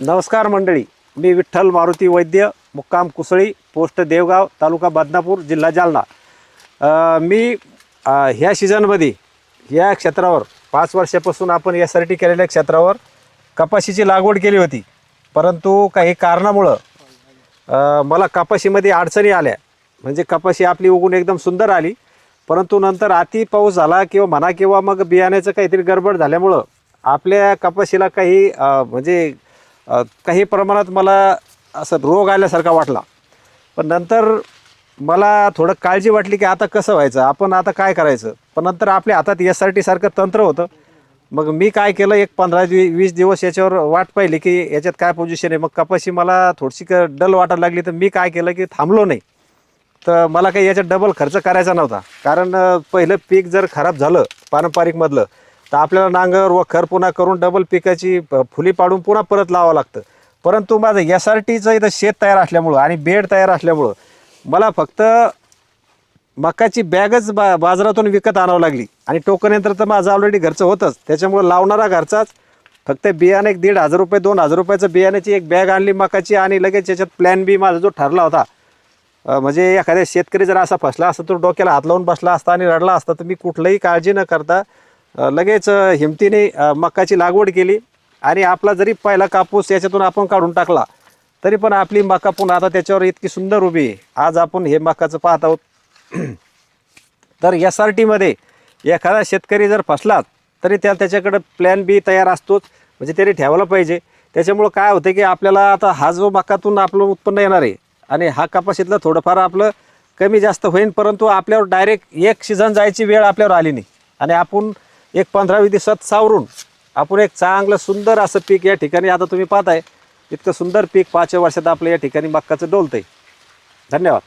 नमस्कार मंडळी. मी विठ्ठल मारुती वैद्य मुक्काम कुसळी पोस्ट देवगाव तालुका बदनापूर जिल्हा जालना. मी ह्या सीझनमध्ये या क्षेत्रावर पाच वर्षापासून आपण यासाठी केलेल्या क्षेत्रावर कपाशीची लागवड केली होती. परंतु काही कारणामुळं मला कपाशीमध्ये अडचणी आल्या. म्हणजे कपाशी आपली उगून एकदम सुंदर आली. परंतु नंतर अति पाऊस झाला किंवा म्हणा किंवा मग बियाण्याचं काहीतरी गडबड झाल्यामुळं आपल्या कपाशीला काही म्हणजे अ, काही प्रमाणात मला असं रोग आल्यासारखा वाटला. पण नंतर मला थोडं काळजी वाटली की आता कसं व्हायचं? आपण आता काय करायचं? पण नंतर आपल्या हातात एस आर टीसारखं तंत्र होतं. मग मी काय केलं? एक पंधरा दि वीस दिवस याच्यावर वाट पाहिली की याच्यात काय पोझिशन आहे? मग कपाशी मला थोडीशी क डल वाटायला लागली. तर मी काय केलं की थांबलो नाही. तर मला काही याच्यात डबल खर्च करायचा नव्हता. कारण अ, पहिलं पीक जर खराब झालं पारंपरिकमधलं तर आपल्याला नांगर व खर पुन्हा करून डबल पिकाची प- फुली पाडून पुन्हा परत लावावं लागतं. परंतु माझं एस आर टीचं इथं शेत तयार असल्यामुळं आणि बेड तयार असल्यामुळं मला फक्त मकाची बॅगच बा बाजारातून विकत आणावं लागली. आणि टोकन यंत्र तर माझं ऑलरेडी घरचं होतंच. त्याच्यामुळं लावणारा घरचाच फक्त बियाणे एक दीड हजार रुपये दोन हजार रुपयाचं बियाण्याची एक बॅग आणली मकाची आणि लगेच याच्यात प्लॅन बी माझा जो ठरला होता. अ, म्हणजे एखाद्या शेतकरी जर असा फसला असता तो डोक्याला हात लावून बसला असता आणि रडला असता तर मी कुठलंही काळजी न करता लगेच हिमतीने मकाची लागवड केली आणि आपला जरी पहिला कापूस याच्यातून आपण काढून टाकला तरी पण आपली मका पुन्हा आता त्याच्यावर इतकी सुंदर उभी आहे. आज आपण हे मकाचं पाहत आहोत. तर एस आर टीमध्ये एखादा शेतकरी जर फसलात तरी त्या त्याच्याकडं प्लॅन बी तयार असतोच. म्हणजे त्याने ठेवायला पाहिजे. त्याच्यामुळं काय होतं की आपल्याला आता हा जो मकातून आपलं उत्पन्न येणार आहे आणि हा कपाशीतलं थोडंफार आपलं कमी जास्त होईल परंतु आपल्यावर डायरेक्ट एक सीझन जायची वेळ आपल्यावर आली नाही. आणि आपण एक पंधरा वीस दिवसात सावरून. आपण एक चांगलं सुंदर असं पीक या ठिकाणी आता तुम्ही पाहताय इतकं सुंदर पीक पाचव्या वर्षात आपलं या ठिकाणी मक्काचं डोलतंय. धन्यवाद.